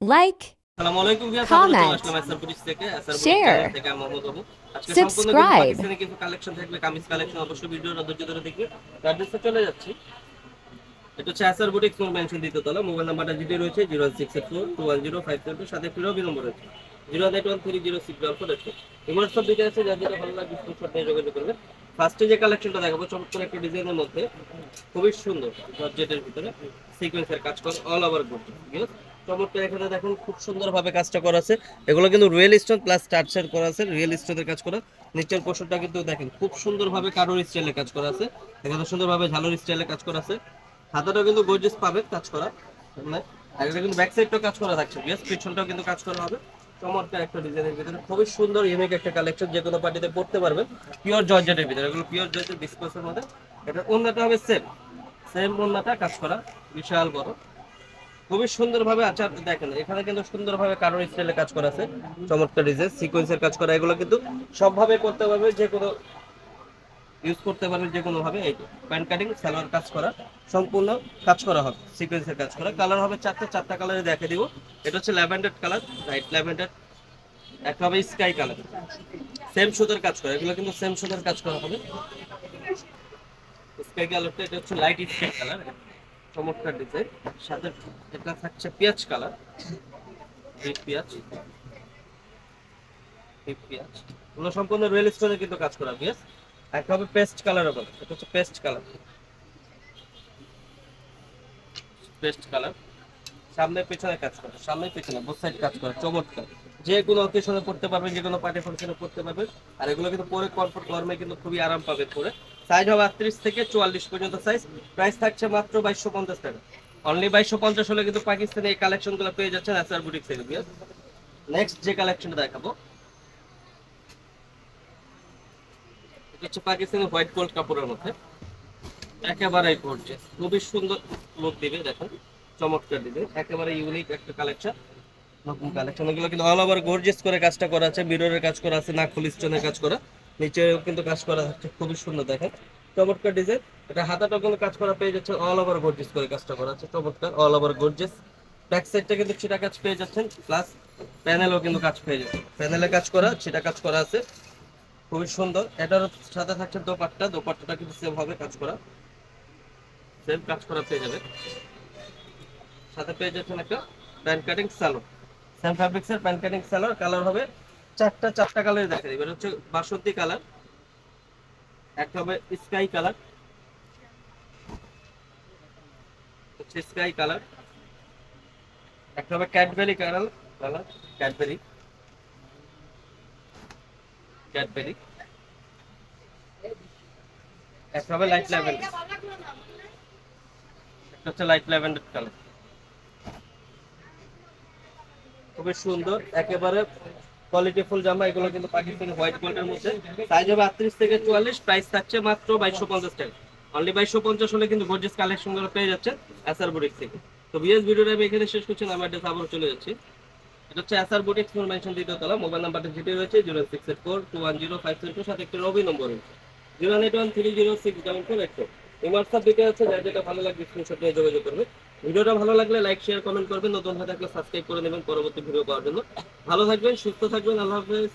like, Comment. Share. Subscribe. এটা হচ্ছে SR boutique four mention দ্বিতীয় তলা মোবাইল নাম্বারটা যেটি রয়েছে zero six eight four two one zero five seven সাথে ফিরবি নম্বর রয়েছে zero eight one three zero six double four eight এবার সব দিকে আছে যার যেটা ভালো লাগে স্ক্রিনশট নিয়ে যোগাযোগ করবে ফার্স্টে যে কালেকশনটা দেখাবো চমৎকার একটা ডিজাইনের মধ্যে খুবই সুন্দর জর্জেটের ভিতরে সিকোয়েন্সের কাজ করে অল ওভার গুড চমৎকার এখানে দেখুন, খুব সুন্দরভাবে কাজটা করা আছে। এগুলো কিন্তু রিয়েল স্টোন প্লাস টার্চার করা আছে রিয়েল স্টোনের কাজ করা। নিচের পোর্শনটা কিন্তু দেখেন, খুব সুন্দরভাবে কারোর স্টাইলে কাজ করা আছে। এখানে সুন্দরভাবে ঝালর স্টাইলে কাজ করা আছে। হাতাটাও কিন্তু গর্জিয়াস পাবে কাজ করা। মানে আর কিন্তু ব্যাক সাইডটাও কাজ করা থাকছে বেশ পিছনটাও কিন্তু কাজ করা হবে। চমৎকার একটা ডিজাইনের ভিতরে। খুবই সুন্দর ইউনিক একটা কালেকশন যে কোনো পার্টিতে পড়তে পারবেন। পিওর জর্জেটের ভিতরে। এগুলো পিওর জর্জেট ডিসকাসের মধ্যে। এটা অন্যটা হবে সেম সেম অন্যটা কাজ করা। বিশাল বড়। খুবই সুন্দরভাবে আচার, দেখেন, এখানে কিন্তু সুন্দরভাবে কারোর স্টাইলে কাজ করা আছে। চমৎকার ডিজাইন সিকোয়েন্সের কাজ করা, এগুলো কিন্তু সবভাবে করতে পারবে, যে কোনো ইউজ করতে পারবে যে কোনো ভাবে এই প্যান্ট কাটিং সালোয়ার কাজ করা, সম্পূর্ণ কাজ করা হবে সিকোয়েন্সের কাজ করা। কালার হবে চারটে, চারটা কালারে দেখে দিব। এটা হচ্ছে ল্যাভেন্ডার কালার রাইট ল্যাভেন্ডার একটা হবে স্কাই কালার সেম সুতার কাজ করা, এগুলো কিন্তু সেম সুতার কাজ করা হবে। স্কাই কালারটা এটা হচ্ছে লাইট স্কাই কালার চমৎকার ডিজাইন সাথে এটা থাকছে পেঁয়াজ কালার। এই পেঁয়াজ। পেঁয়াজ। এগুলো সম্পূর্ণ রিয়েল স্টোনে কিন্তু কাজ করা পেঁয়াজ একটা হবে পেস্ট কালার হবে এটা হচ্ছে পেস্ট কালার পেস্ট কালার সামনে পেছনে কাজ করে, সামনে পেছনে বোথ সাইড কাজ করে, চমৎকার। যে কোনো অকেশনে পড়তে পারবেন যে কোনো পার্টি ফাংশনে পড়তে পারবেন আর এগুলো কিন্তু পরে কমফোর্ট গরমে কিন্তু খুবই আরাম পাবেন পরে। সাইজ হবে আটত্রিশ থেকে চুয়াল্লিশ পর্যন্ত সাইজ প্রাইস থাকছে মাত্র বাইশশো পঞ্চাশ টাকা। অনলি বাইশশো পঞ্চাশ হলে কিন্তু পাকিস্তানে এই কালেকশনগুলো পেয়ে যাচ্ছেন এসআর বুটিক থেকে নেক্সট যে কালেকশনটা দেখাবো। পাকিস্তানি হোয়াইট গোল্ড কাপড়ের মধ্যে। একেবারে গর্জিয়াস খুবই সুন্দর লুক দিবে, দেখুন। চমৎকার দিবে। একেবারে ইউনিক একটা কালেকশন নতুন কালেকশন এগুলো কিন্তু অল ওভার গর্জিয়াস করে কাজটা করা আছে। মিররের কাজ করা আছে নাকফুল স্টোনের কাজ করা। নিচেও কিন্তু কাজ করা হচ্ছে, খুবই সুন্দর দেখেন। চমৎকার ডিজাইন এটা হাতাটাও কিন্তু কাজ করা পেয়ে যাচ্ছে অল ওভার গর্জিয়াস করে কাজটা করা আছে চমৎকার অল ওভার গর্জিয়াস ব্যাক সাইডটা কিন্তু সেটা কাজ পেয়ে যাচ্ছেন প্লাস প্যানেলও কিন্তু কাজ পেয়ে যাচ্ছে। প্যানেলে কাজ করা সেটা কাজ করা আছে, খুবই সুন্দর। এটার সাথে থাকছে দোপাট্টা, দোপাট্টাটা কিন্তু সেম হবে কাজ করা। সেম কাজ করা পেয়ে যাবে। সাথে পেয়ে যাচ্ছেন একটা প্যান্ট কাটিং সালোয়ার সেম ফ্যাব্রিক্সের প্যান্ট কাটিং সালোয়ার কালার হবে চারটা চারটা কালার দেখা দিবে। এটা হচ্ছে বাসন্তী কালার একটা হবে স্কাই কালার হচ্ছে স্কাই কালার একটা হবে Cadbury colour colour Cadbury Cadbury একটা হবে লাইট ল্যাভেন্ডার একটা হচ্ছে লাইট ল্যাভেন্ডার কালার খুবই সুন্দর, একেবারে কোয়ালিটি ফুল জামা, এগুলো কিন্তু পাকিস্তানি হোয়াইট গোল্ডের মধ্যে। সাইজ হবে আটত্রিশ থেকে চুয়াল্লিশ প্রাইস থাকছে মাত্র বাইশশো পঞ্চাশ টাকা। অনলি বাইশশো পঞ্চাশ হলে কিন্তু গর্জেস কালেকশনগুলো পেয়ে যাচ্ছেন এসআর বুটিক থেকে। তো বিএস ভিডিওটা আমি এখানে শেষ করছি আমার অ্যাড্রেস আবার চলে যাচ্ছি। এটা হচ্ছে এসআর বুটিক মেনশন দ্বিতীয় তলা মোবাইল নাম্বারটা যেটি রয়েছে zero six eight four two one zero five seven two সাথে একটি রবি নম্বর রয়েছে। Zero eight one three zero six double four eight four WhatsApp দিতে আছে, যার যেটা ভালো লাগবে স্ক্রিনশট নিয়ে যোগাযোগ করবে ভিডিওটা ভালো লাগলে লাইক শেয়ার কমেন্ট করবেন। নতুন হয়ে থাকলে সাবস্ক্রাইব করে নেবেন পরবর্তী ভিডিও পাওয়ার জন্য। ভালো থাকবেন, সুস্থ থাকবেন। আল্লাহ হাফেজ।